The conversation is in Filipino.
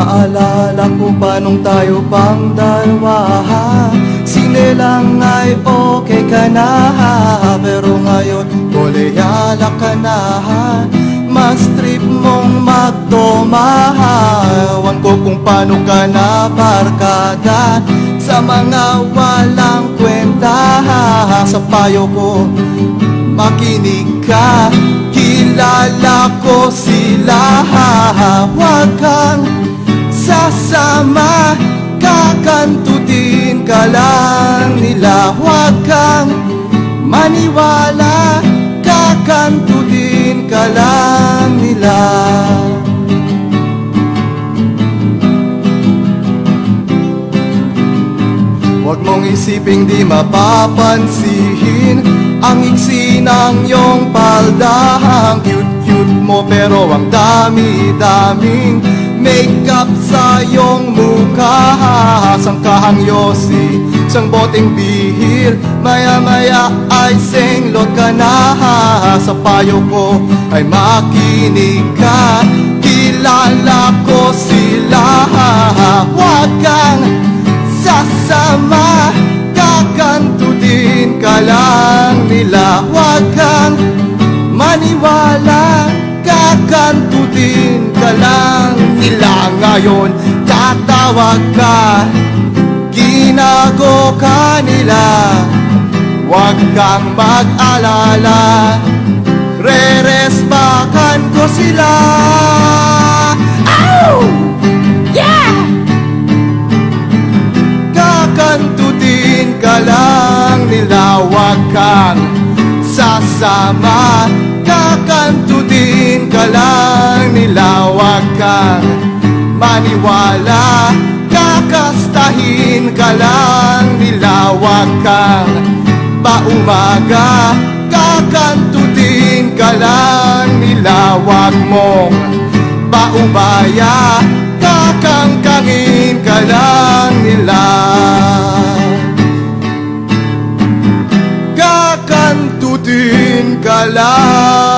Akala ko pa nung tayo pang dalawa Sinelang ay okay ka na Pero ngayon koleyala ka na Mas trip mong magtoma Ewan ko kung paano ka na barkada Sa mga walang kwenta Sa payo ko makinig ka. Kilala ko sila Huwag kang sasama Kakantutin ka lang nila. Huwag kang maniwala Kakantutin ka lang nila. Huwag mong isiping di mapapansihin Ang iksi ng iyong palda. Ang cute-cute mo pero ang dami-daming Makeup sa iyong mukha. Sangkahang yosi, isang boteng bihir. Maya-maya ay senglot ka na. Sa payo ko ay makinig ka. Kilala ko sila. Huwag kang sasama. Kakantutin ka lang nila. Huwag kang maniwala. Kakantutin ka lang Ngayon tatawag ka. Ginago ka nila. Huwag kang mag-alala. Re-respakan ko sila. Ow! Yeah! Kakantutin ka lang nila. Huwag kang sasama. Kakantutin ka lang nila. Huwag kang maniwala Kakastahin ka lang nila Huwag kang paumaga Kakantutin ka lang nila Huwag mong paubaya Kakangkangin ka lang nila. Kakantutin ka lang